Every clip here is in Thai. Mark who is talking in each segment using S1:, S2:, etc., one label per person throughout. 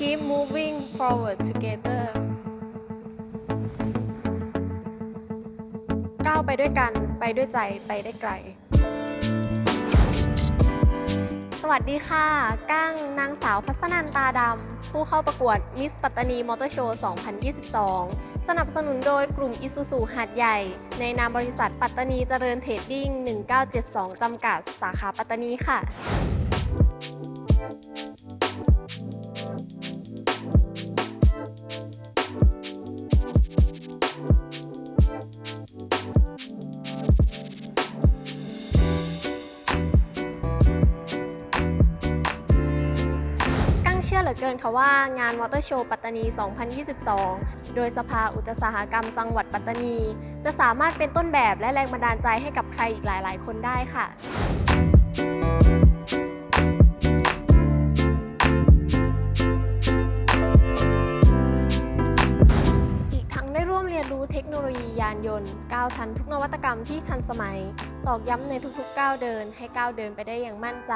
S1: keep moving forward together ก้าวไปด้วยกัน ไปด้วยใจ ไปได้ไกล สวัสดีค่ะ ก้างนางสาวพัฒนันตาดำ ผู้เข้าประกวดมิสปัตตานีมอเตอร์โชว์ 2022 สนับสนุนโดยกลุ่มอิซูซูหาดใหญ่ ในนามบริษัทปัตตานีเจริญเทรดดิ้ง 1972 จำกัด สาขาปัตตานีค่ะ ชื่อเหลือเกินค่ะว่างานมอเตอร์โชว์ปัตตานี 2022 โดยสภาอุตสาหกรรมจังหวัดปัตตานี จะสามารถเป็นต้นแบบและแรงบันดาลใจให้กับใครอีกหลาย ๆ คนได้ค่ะ รู้เทคโนโลยียานยนต์ก้าวทันทุกนวัตกรรมที่ทันสมัย ตอกย้ำในทุกๆก้าวเดิน ให้ก้าวเดินไปได้อย่างมั่นใจ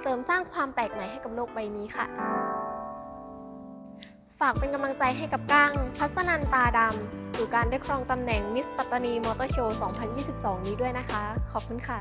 S1: เสริมสร้างความแปลกใหม่ให้กับโลกใบนี้ค่ะ ฝากเป็นกำลังใจให้กับก้างพัศนันตาดำ สู่การได้ครองตำแหน่งมิสปัตตานีมอเตอร์โชว์ 2022 นี้ด้วยนะคะ ขอบคุณค่ะ